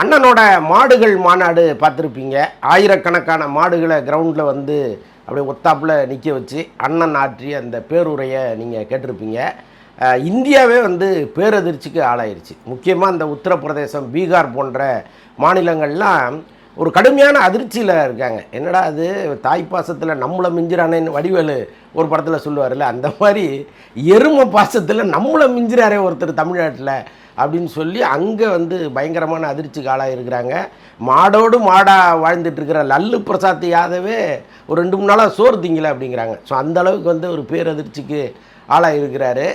அண்ணனோட மாடுகள் மாநாடு பார்த்துருப்பீங்க. ஆயிரக்கணக்கான மாடுகளை கிரவுண்டில் வந்து அப்படியே ஒத்தாப்புல நிற்க வச்சு அண்ணன் ஆற்றிய அந்த பேருரையை நீங்கள் கேட்டிருப்பீங்க. இந்தியாவே வந்து பேரதிர்ச்சிக்கு ஆளாயிருச்சு. முக்கியமாக இந்த உத்தரப்பிரதேசம் பீகார் போன்ற மாநிலங்கள்லாம் ஒரு கடுமையான அதிர்ச்சியில் இருக்காங்க. என்னடா அது தாய் பாசத்தில் நம்மளை மிஞ்சிறானேன்னு வடிவேலு ஒரு படத்தில் சொல்லுவார்ல அந்த மாதிரி எருமை பாசத்தில் நம்மளை மிஞ்சிறாரே ஒருத்தர் தமிழ்நாட்டில். அப்படின்னு சொல்லி அங்கே வந்து பயங்கரமான அதிர்ச்சிக்கு ஆளாக இருக்கிறாங்க மாடோடு மாடாக வாழ்ந்துட்டுருக்கிற லல்லு பிரசாத் யாதவே ஒரு ரெண்டு மூணு நாளாக சோறு திங்கலை அப்படிங்கிறாங்க. ஸோ அந்தளவுக்கு வந்து ஒரு பேரதிர்ச்சிக்கு ஆளாக இருக்கிறாரு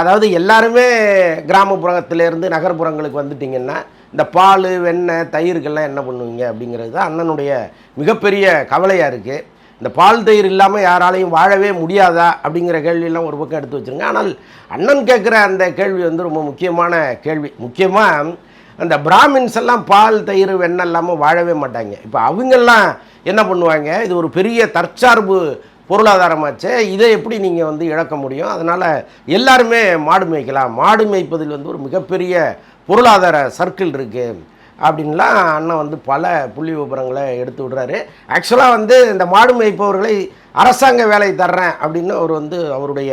அதாவது எல்லாருமே கிராமப்புறத்திலேருந்து நகர்ப்புறங்களுக்கு வந்துட்டிங்கன்னா இந்த பால் வெண்ணெய் தயிருக்கெல்லாம் என்ன பண்ணுவீங்க அப்படிங்கிறது தான் அண்ணனுடைய மிகப்பெரிய கவலையாக இருக்குது இந்த பால் தயிர் இல்லாமல் யாராலையும் வாழவே முடியாதா அப்படிங்கிற கேள்வியெல்லாம் ஒரு பக்கம் எடுத்து வச்சுருங்க. ஆனால் அண்ணன் கேட்குற அந்த கேள்வி வந்து ரொம்ப முக்கியமான கேள்வி. முக்கியமாக அந்த பிராமின்ஸ் எல்லாம் பால் தயிர் வெண்ணெய் இல்லாமல் வாழவே மாட்டாங்க. இப்போ அவங்கெல்லாம் என்ன பண்ணுவாங்க? இது ஒரு பெரிய தற்சார்பு பொருளாதாரமாச்சே. இதை எப்படி நீங்கள் வந்து இழக்க முடியும்? அதனால் எல்லாருமே மாடு மேய்க்கலாம். மாடு மேய்ப்பதில் வந்து ஒரு மிகப்பெரிய பொருளாதார சர்க்கிள் இருக்குது அப்படின்லாம் அண்ணன் வந்து பல புள்ளி விபரங்களை எடுத்து விடுறாரு. ஆக்சுவலாக வந்து இந்த மாடு மேய்ப்பவர்களை அரசாங்க வேலை தர்றேன் அப்படின்னு அவர் வந்து அவருடைய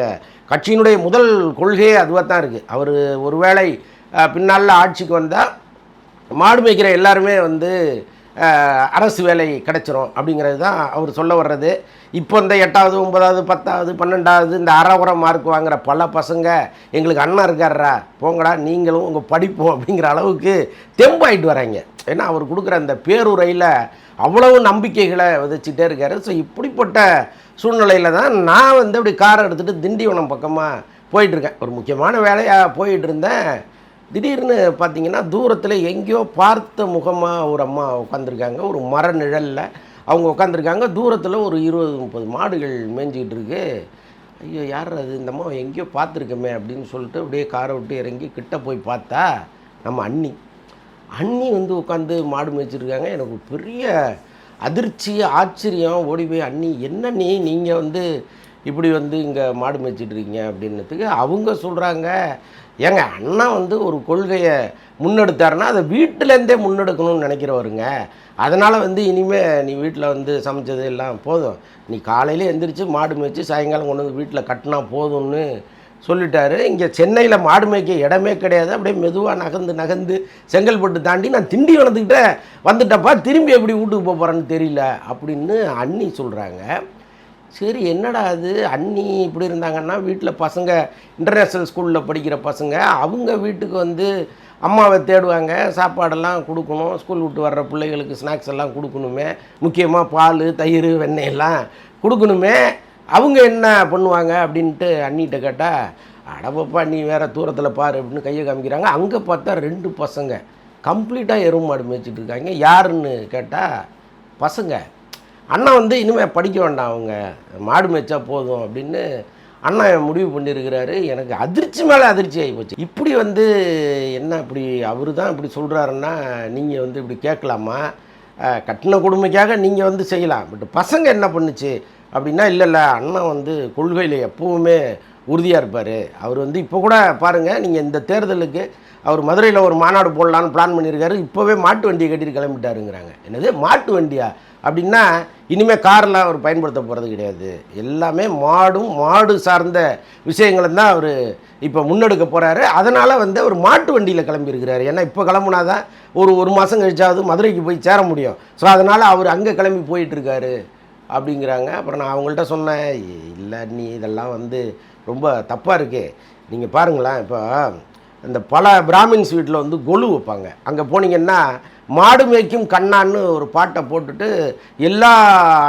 கட்சியினுடைய முதல் கொள்கையே அதுவாக தான் இருக்குது அவர் ஒருவேளை பின்னால் ஆட்சிக்கு வந்தால் மாடு மேய்க்கிற எல்லாருமே வந்து அரசு வேலை கிடைச்சிரும் அப்படிங்கிறது தான் அவர் சொல்ல வர்றது. இப்போ இந்த எட்டாவது ஒன்பதாவது பத்தாவது பன்னெண்டாவது இந்த அறகுறை மார்க் வாங்குகிற பல பசங்க எங்களுக்கு அண்ணன் இருக்காரா போங்கடா நீங்களும் உங்கள் படிப்போம் அப்படிங்கிற அளவுக்கு தெம்பாயிட்டு வராங்க. ஏன்னா அவர் கொடுக்குற அந்த பேருரையில் அவ்வளவு நம்பிக்கைகளை விதைச்சிட்டே இருக்கார். ஸோ இப்படிப்பட்ட சூழ்நிலையில் தான் நான் வந்து அப்படி காரை எடுத்துகிட்டு திண்டிவனம் பக்கமாக போயிட்டுருக்கேன் ஒரு முக்கியமான வேலையாக போயிட்டு இருந்தேன். திடீர்னு பார்த்தீங்கன்னா தூரத்தில் எங்கேயோ பார்த்த முகமாக ஒரு அம்மா உட்காந்துருக்காங்க ஒரு மர நிழலில் அவங்க உட்காந்துருக்காங்க தூரத்தில் ஒரு இருபது முப்பது மாடுகள் மேய்ஞ்சிக்கிட்டு இருக்கு. ஐயோ யார் அது இந்த அம்மா எங்கேயோ பார்த்துருக்கமே அப்படின்னு சொல்லிட்டு அப்படியே காரை விட்டு இறங்கி கிட்ட போய் பார்த்தா நம்ம அண்ணி. அண்ணி வந்து உட்காந்து மாடு மேய்ச்சிருக்காங்க எனக்கு பெரிய அதிர்ச்சி ஆச்சரியம். ஓடி போய் அண்ணி என்ன நீ நீங்கள் வந்து இப்படி வந்து இங்கே மாடு மேய்ச்சிட்டு இருக்கீங்க அப்படின்னதுக்கு அவங்க சொல்கிறாங்க ஏங்க அண்ணா வந்து ஒரு கொள்கையை முன்னெடுத்தாருன்னா அதை வீட்டிலேருந்தே முன்னெடுக்கணும்னு நினைக்கிறவருங்க. அதனால் வந்து இனிமேல் நீ வீட்டில் வந்து சமைச்சது எல்லாம் போதும். நீ காலையில் எந்திரிச்சு மாடு மேய்ச்சி சாயங்காலம் கொண்டு வந்து வீட்டில் கட்டினா போதும்னு சொல்லிட்டாரு. இங்கே சென்னையில் மாடு மேய்க்க இடமே கிடையாது. அப்படியே மெதுவாக நகர்ந்து நகர்ந்து செங்கல்பட்டு தாண்டி நான் திண்டிவனத்துக்கிட்ட வந்துட்டப்பா திரும்பி எப்படி வீட்டுக்கு போக போகிறேன்னு தெரியல அப்படின்னு அண்ணி சொல்கிறாங்க சரி என்னடா அது அண்ணி இப்படி இருந்தாங்கன்னா வீட்டில் பசங்க இன்டர்நேஷ்னல் ஸ்கூலில் படிக்கிற பசங்க அவங்க வீட்டுக்கு வந்து அம்மாவை தேடுவாங்க சாப்பாடெல்லாம் கொடுக்கணும் ஸ்கூல் விட்டு வர்ற பிள்ளைகளுக்கு ஸ்நாக்ஸ் எல்லாம் கொடுக்கணுமே முக்கியமாக பால் தயிர் வெண்ணெய் எல்லாம் கொடுக்கணுமே அவங்க என்ன பண்ணுவாங்க அப்படின்ட்டு அண்ணிகிட்ட கேட்டால் அடப்பப்பா நீ வேறு தூரத்தில் பாரு அப்படின்னு கையை காமிக்கிறாங்க. அங்கே பார்த்தா ரெண்டு பசங்க கம்ப்ளீட்டாக எருமாடு மேய்ச்சிட்டு இருக்காங்க. யாருன்னு கேட்டால் பசங்க. அண்ணா வந்து இனிமேல் படிக்க வேண்டாம் அவங்க. மாடு மேய்ச்சா போதும் அப்படின்னு அண்ணா முடிவு பண்ணியிருக்கிறாரு. எனக்கு அதிர்ச்சி மேலே அதிர்ச்சி ஆகி போச்சு. இப்படி வந்து என்ன இப்படி அவர் தான் இப்படி சொல்கிறாருன்னா நீங்கள் வந்து இப்படி கேட்கலாமா? கட்டின கொடுமைக்காக நீங்கள் வந்து செய்யலாம். பட் பசங்க என்ன பண்ணுச்சு அப்படின்னா இல்லை இல்லை அண்ணன் வந்து கொள்கையில் எப்போவுமே உறுதியாக இருப்பார். அவர் வந்து இப்போ கூட பாருங்கள் நீங்கள் இந்த தேர்தலுக்கு அவர் மதுரையில் ஒரு மாநாடு போடலான்னு பிளான் பண்ணியிருக்காரு. இப்போவே மாட்டு வண்டியை கட்டிட்டு கிளம்பிட்டாருங்கிறாங்க. என்னது? மாட்டு வண்டியா? அப்படின்னா இனிமேல் கார்லாம் அவர் பயன்படுத்த போகிறது கிடையாது. எல்லாமே மாடும் மாடு சார்ந்த விஷயங்களை தான் அவர் இப்போ முன்னெடுக்க போகிறாரு அதனால் வந்து அவர் மாட்டு வண்டியில் கிளம்பியிருக்கிறாரு. ஏன்னா இப்போ கிளம்புனாதான் ஒரு ஒரு மாதம் கழிச்சாவது மதுரைக்கு போய் சேர முடியும். ஸோ அதனால் அவர் அங்கே கிளம்பி போயிட்டுருக்காரு அப்படிங்கிறாங்க. அப்புறம் நான் அவங்கள்ட்ட சொன்னேன் இல்லை நீ இதெல்லாம் வந்து ரொம்ப தப்பாக இருக்கே. நீங்கள் பாருங்களேன் இப்போ இந்த பல பிராமின்ஸ் வீட்டில் வந்து கொலு வைப்பாங்க. அங்கே போனீங்கன்னா மாடு மேய்க்கும் கண்ணான்னு ஒரு பாட்டை போட்டுட்டு எல்லா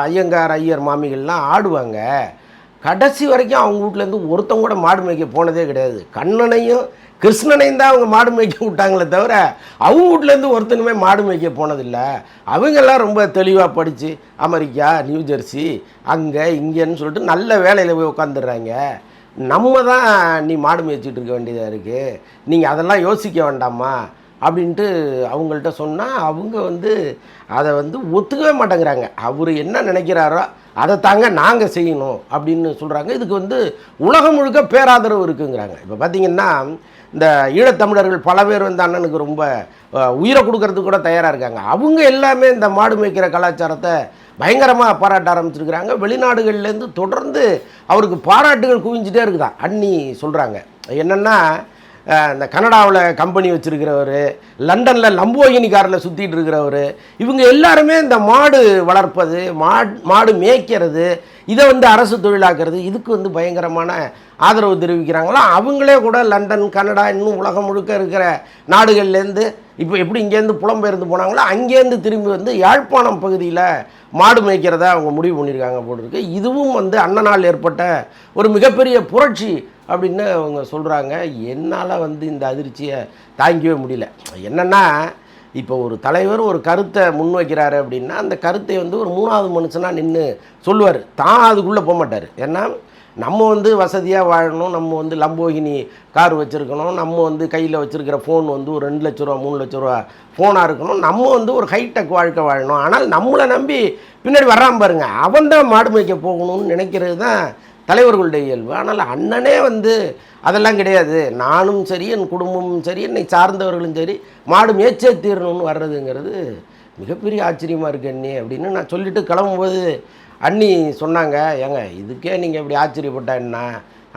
ஐயங்கார் ஐயர் மாமிகள்லாம் ஆடுவாங்க. கடைசி வரைக்கும் அவங்க வீட்டிலேருந்து ஒருத்தவங்க கூட மாடு மேய்க்க போனதே கிடையாது. கண்ணனையும் கிருஷ்ணனையும் தான் அவங்க மாடு மேய்க்க விட்டாங்களே தவிர அவங்க வீட்டிலேருந்து ஒருத்தனுமே மாடு மேய்க்க போனதில்லை. அவங்கெல்லாம் ரொம்ப தெளிவாக படித்து அமெரிக்கா நியூஜெர்சி அங்கே இங்கேன்னு சொல்லிட்டு நல்ல வேலையில் போய் உட்காந்துடுறாங்க. நம்ம தான் நீ மாடு மேய்ச்சிட்டு இருக்க வேண்டியதாக இருக்குது நீங்கள் அதெல்லாம் யோசிக்க வேண்டாமா அப்படின்ட்டு அவங்கள்ட்ட சொன்னால் அவங்க வந்து அதை வந்து ஒத்துக்கவே மாட்டேங்கிறாங்க. அவர் என்ன நினைக்கிறாரோ அதை தாங்க நாங்கள் செய்யணும் அப்படின்னு சொல்கிறாங்க இதுக்கு வந்து உலகம் முழுக்க பேராதரவு இருக்குங்கிறாங்க. இப்போ பார்த்திங்கன்னா இந்த ஈழத்தமிழர்கள் பல பேர் வந்து அண்ணனுக்கு ரொம்ப உயிரை கொடுக்கறதுக்கு கூட தயாராக இருக்காங்க. அவங்க எல்லாமே இந்த மாடு மேய்க்கிற கலாச்சாரத்தை பயங்கரமாக பாராட்ட ஆரம்பிச்சிருக்கிறாங்க. வெளிநாடுகள்லேருந்து தொடர்ந்து அவருக்கு பாராட்டுகள் குவிஞ்சிட்டே இருக்குதான். அண்ணி சொல்கிறாங்க என்னென்னா இந்த கனடாவில் கம்பெனி வச்சுருக்கிறவர் லண்டனில் லம்போகினி காரில் சுற்றிட்டு இருக்கிறவர் இவங்க எல்லாருமே இந்த மாடு வளர்ப்பது மாடு மாடு மேய்க்கிறது இதை வந்து அரசு தொழிலாக்குறது இதுக்கு வந்து பயங்கரமான ஆதரவு தெரிவிக்கிறாங்களோ? அவங்களே கூட லண்டன் கனடா இன்னும் உலகம் முழுக்க இருக்கிற நாடுகள்லேருந்து இப்போ எப்படி இங்கேருந்து புலம்பெயர்ந்து போனாங்களோ அங்கேருந்து திரும்பி வந்து யாழ்ப்பாணம் பகுதியில் மாடு மேய்க்கிறத அவங்க முடிவு பண்ணியிருக்காங்க போட்டிருக்கு இதுவும் வந்து அண்ணனால் ஏற்பட்ட ஒரு மிகப்பெரிய புரட்சி அப்படின்னு அவங்க சொல்கிறாங்க என்னால் வந்து இந்த அதிர்ச்சியை தாங்கிக்கவே முடியல. என்னென்னா இப்போ ஒரு தலைவர் ஒரு கருத்தை முன்வைக்கிறாரு அப்படின்னா அந்த கருத்தை வந்து ஒரு மூணாவது மனுஷனாக நின்று சொல்லுவார். தான் அதுக்குள்ளே போக மாட்டார். ஏன்னா நம்ம வந்து வசதியாக வாழணும். நம்ம வந்து லம்போகினி கார் வச்சுருக்கணும். நம்ம வந்து கையில் வச்சுருக்கிற ஃபோன் வந்து ஒரு ரெண்டு லட்ச ரூபா மூணு லட்ச ரூபா ஃபோனாக இருக்கணும். நம்ம வந்து ஒரு ஹைடெக் வாழ்க்கை வாழணும். ஆனால் நம்மளை நம்பி பின்னாடி வர்றான் பாருங்க. அவன் தான் மாடு மேய்க்க போகணும்னு நினைக்கிறது தான் தலைவர்களுடைய இயல்பு. ஆனால் அண்ணனே வந்து அதெல்லாம் கிடையாது. நானும் சரி என் குடும்பமும் சரி என்னை சார்ந்தவர்களும் சரி மாடு மேய்ச்சே தீரணும்னு வர்றதுங்கிறது மிகப்பெரிய ஆச்சரியமாக இருக்கு அண்ணி அப்படின்னு நான் சொல்லிட்டு கிளம்பும்போது அண்ணி சொன்னாங்க ஏங்க இதுக்கே நீங்கள் இப்படி ஆச்சரியப்பட்டா என்ன?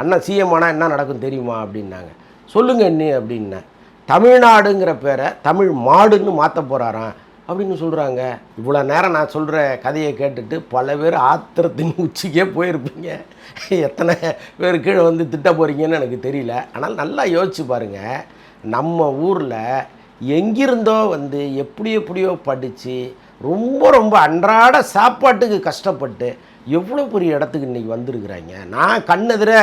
அண்ணன் சிஎம் ஆனால் என்ன நடக்கும் தெரியுமா? அப்படின்னாங்க. சொல்லுங்க அண்ணி அப்படின்னேன். தமிழ்நாடுங்கிற பேரை தமிழ் மாடுன்னு மாற்ற போகிறாராம் அப்படின்னு சொல்கிறாங்க இவ்வளோ நேரம் நான் சொல்கிற கதையை கேட்டுட்டு பல பேர் ஆத்திரத்தின் உச்சிக்கே போயிருப்பீங்க. எத்தனை பேர் கீழே வந்து திட்ட போகிறீங்கன்னு எனக்கு தெரியல. ஆனால் நல்லா யோசிச்சு பாருங்கள் நம்ம ஊரில் எங்கிருந்தோ வந்து எப்படி எப்படியோ படித்து ரொம்ப ரொம்ப அன்றாட சாப்பாட்டுக்கு கஷ்டப்பட்டு எவ்வளோ பெரிய இடத்துக்கு இன்றைக்கி வந்திருக்கிறாங்க. நான் கண்ணெதிர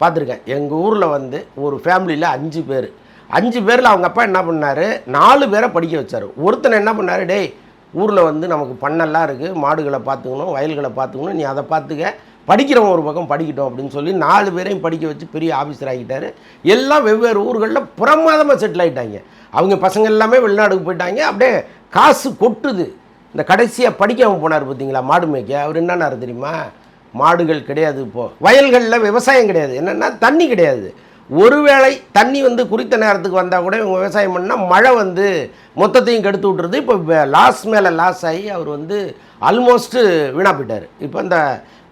பார்த்துருக்கேன். எங்கள் ஊரில் வந்து ஒரு ஃபேமிலியில் அஞ்சு பேர். அஞ்சு பேரில் அவங்க அப்பா என்ன பண்ணார்? நாலு பேரை படிக்க வச்சார். ஒருத்தனை என்ன பண்ணார்? டேய் ஊரில் வந்து நமக்கு பண்ணெல்லாம் இருக்குது மாடுகளை பார்த்துக்கணும் வயல்களை பார்த்துக்கணும். நீ அதை பார்த்துக்க. படிக்கிறவன் ஒரு பக்கம் படிக்கட்டும் அப்படின்னு சொல்லி நாலு பேரையும் படிக்க வச்சு பெரிய ஆஃபீஸர் ஆகிட்டாரு எல்லாம் வெவ்வேறு ஊர்களில் பிரமாதமாக செட்டில் ஆகிட்டாங்க அவங்க பசங்க எல்லாமே வெளிநாடுக்கு போயிட்டாங்க. அப்படியே காசு கொட்டுது. இந்த கடைசியாக படிக்காமல் போனார் பார்த்தீங்களா? மாடு மேய்க்க. அவர் என்னன்னாரு தெரியுமா? மாடுகள் கிடையாது இப்போது வயல்களில் விவசாயம் கிடையாது. என்னென்னா தண்ணி கிடையாது. ஒருவேளை தண்ணி வந்து குறித்த நேரத்துக்கு வந்தால் கூட இவங்க விவசாயம் பண்ணால் மழை வந்து மொத்தத்தையும் கெடுத்து விட்டுருது. இப்போ லாஸ் மேலே லாஸ் ஆகி அவர் வந்து ஆல்மோஸ்ட்டு வீணாக போயிட்டார். இப்போ இந்த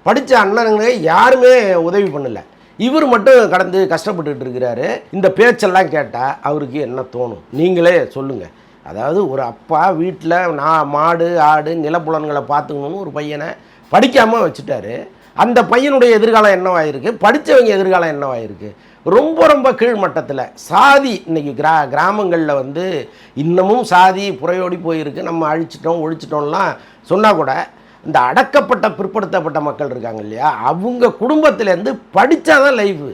படித்த அண்ணனுங்க யாருமே உதவி பண்ணலை. இவர் மட்டும் கடந்து கஷ்டப்பட்டுக்கிட்டு இருக்கிறாரு. இந்த பேச்செல்லாம் கேட்டால் அவருக்கு என்ன தோணும்? நீங்களே சொல்லுங்கள் அதாவது ஒரு அப்பா வீட்டில் நான் மாடு ஆடு நிலப்புலன்களை பார்த்துக்கணும்னு ஒரு பையனை படிக்காமல் வச்சுட்டாரு. அந்த பையனுடைய எதிர்காலம் என்னவாயிருக்கு? படித்தவங்க எதிர்காலம் என்னவாயிருக்கு? ரொம்ப ரொம்ப கீழ்மட்டத்தில். சாதி இன்றைக்கி கிரா கிராமங்களில் வந்து இன்னமும் சாதி புறையோடி போயிருக்கு. நம்ம அழிச்சிட்டோம் ஒழிச்சிட்டோம்லாம் சொன்னால் கூட இந்த அடக்கப்பட்ட பிற்படுத்தப்பட்ட மக்கள் இருக்காங்க இல்லையா? அவங்க குடும்பத்துலேருந்து படித்தா தான் லைஃபு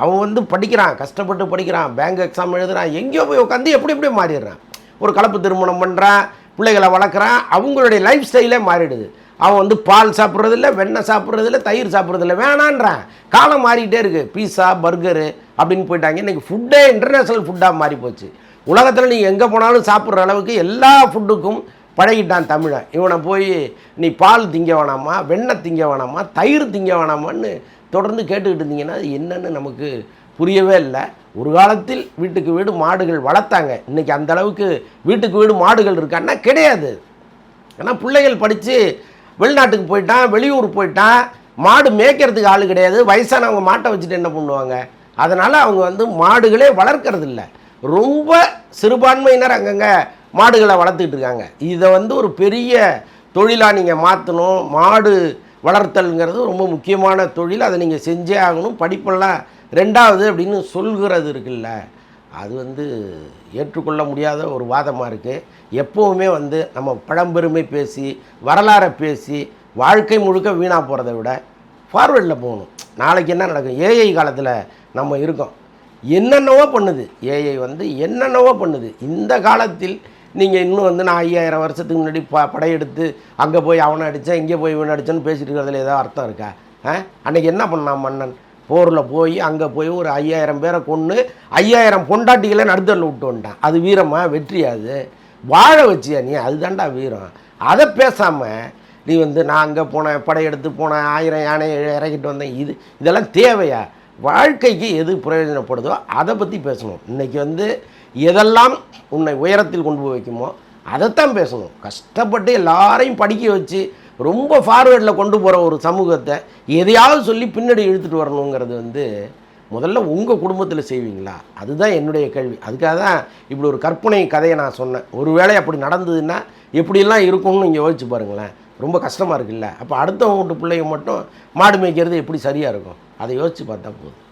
அவன் வந்து படிக்கிறான் கஷ்டப்பட்டு படிக்கிறான் பேங்க் எக்ஸாம் எழுதுகிறான் எங்கேயோ போய் உட்காந்து எப்படி எப்படி மாறிடுறான். ஒரு கலப்பு திருமணம் பண்ணுறான் பிள்ளைகளை வளர்க்குறான் அவங்களுடைய லைஃப் ஸ்டைலே மாறிடுது. அவன் வந்து பால் சாப்பிட்றதில்ல வெண்ணெய் சாப்பிட்றதில்ல தயிர் சாப்பிட்றதில்ல. வேணான்றான். காலம் மாறிக்கிட்டே இருக்குது பீஸா பர்கரு அப்படின்னு போயிட்டாங்க. இன்றைக்கி ஃபுட்டே இன்டர்நேஷ்னல் ஃபுட்டாக மாறி போச்சு. உலகத்தில் நீ எங்கே போனாலும் சாப்பிட்ற அளவுக்கு எல்லா ஃபுட்டுக்கும் பழகிட்டான் தமிழன். இவனை போய் நீ பால் திங்க வேணாமா? வெண்ணெய் திங்க வேணாமா? தயிர் திங்க வேணாமான்னு தொடர்ந்து கேட்டுக்கிட்டு இருந்தீங்கன்னா அது என்னென்னு நமக்கு புரியவே இல்லை. ஒரு காலத்தில் வீட்டுக்கு வீடு மாடுகள் வளர்த்தாங்க. இன்றைக்கி அந்த அளவுக்கு வீட்டுக்கு வீடு மாடுகள் இருக்கான்னா கிடையாது. ஏன்னா பிள்ளைகள் படித்து வெளிநாட்டுக்கு போயிட்டான் வெளியூர் போயிட்டான் மாடு மேய்க்கிறதுக்கு ஆள் கிடையாது. வயசானவங்க மாட்டை வச்சுட்டு என்ன பண்ணுவாங்க? அதனால் அவங்க வந்து மாடுகளே வளர்க்கறது இல்லை ரொம்ப சிறுபான்மையினர் அங்கங்கே மாடுகளை வளர்த்துக்கிட்டு இருக்காங்க. இதை வந்து ஒரு பெரிய தொழிலாக நீங்கள் மாற்றணும் மாடு வளர்த்தல்ங்கிறது ரொம்ப முக்கியமான தொழில். அதை நீங்கள் செஞ்சே ஆகணும். படிப்பெல்லாம் ரெண்டாவது அப்படின்னு சொல்கிறது இருக்குல்ல. அது வந்து ஏற்றுக்கொள்ள முடியாத ஒரு வாதமாக இருக்குது எப்போவுமே வந்து நம்ம பழம்பெருமை பேசி வரலாறை பேசி வாழ்க்கை முழுக்க வீணாக போகிறத விட ஃபார்வேர்டில் போகணும். நாளைக்கு என்ன நடக்கும்? ஏஐ காலத்தில் நம்ம இருக்கோம். என்னென்னவோ பண்ணுது. ஏஐ வந்து என்னென்னவோ பண்ணுது. இந்த காலத்தில் நீங்கள் இன்னும் வந்து நான் ஐயாயிரம் வருஷத்துக்கு முன்னாடி ப படையெடுத்து அங்கே போய் அவனை அடித்தேன் இங்கே போய் இவனை அடித்தேன்னு பேசிட்டு இருக்கிறதுல ஏதாவது அர்த்தம் இருக்கா? ஆ? அன்றைக்கி என்ன பண்ணான் மன்னன்? போரில் போய் அங்கே போய் ஒரு ஐயாயிரம் பேரை கொன்று ஐயாயிரம் பொண்டாட்டிகளை நடுத்தரில் விட்டு வந்துட்டான் அது வீரமா? வெற்றியா அது. வாழ வச்சியா நீ? அதுதான்டா வீரம். அதை பேசாமல் நீ வந்து நான் அங்கே போனேன் படையெடுத்து போனேன் ஆயிரம் யானை இறக்கிட்டு வந்தேன். இது இதெல்லாம் தேவையா? வாழ்க்கைக்கு எது பிரயோஜனப்படுதோ அதை பற்றி பேசணும். இன்றைக்கி வந்து எதெல்லாம் உன்னை உயரத்தில் கொண்டு போய் வைக்குமோ அதைத்தான் பேசணும். கஷ்டப்பட்டு எல்லாரையும் படிக்க வச்சு ரொம்ப ஃபார்வேர்டில் கொண்டு போகிற ஒரு சமூகத்தை எதையாவது சொல்லி பின்னாடி இழுத்துட்டு வரணுங்கிறது வந்து முதல்ல உங்கள் குடும்பத்தில் செய்வீங்களா? அதுதான் என்னுடைய கேள்வி. அதுக்காக தான் இப்படி ஒரு கற்பனை கதையை நான் சொன்னேன். ஒருவேளை அப்படி நடந்ததுன்னா எப்படியெல்லாம் இருக்கும்னு இங்கே யோசிச்சு பாருங்களேன். ரொம்ப கஷ்டமாக இருக்குல்ல. அப்போ அடுத்தவங்க வீட்டு பிள்ளைங்க மட்டும் மாடு மேய்க்கிறது எப்படி சரியாக இருக்கும்? அதை யோசித்து பார்த்தா போதும்.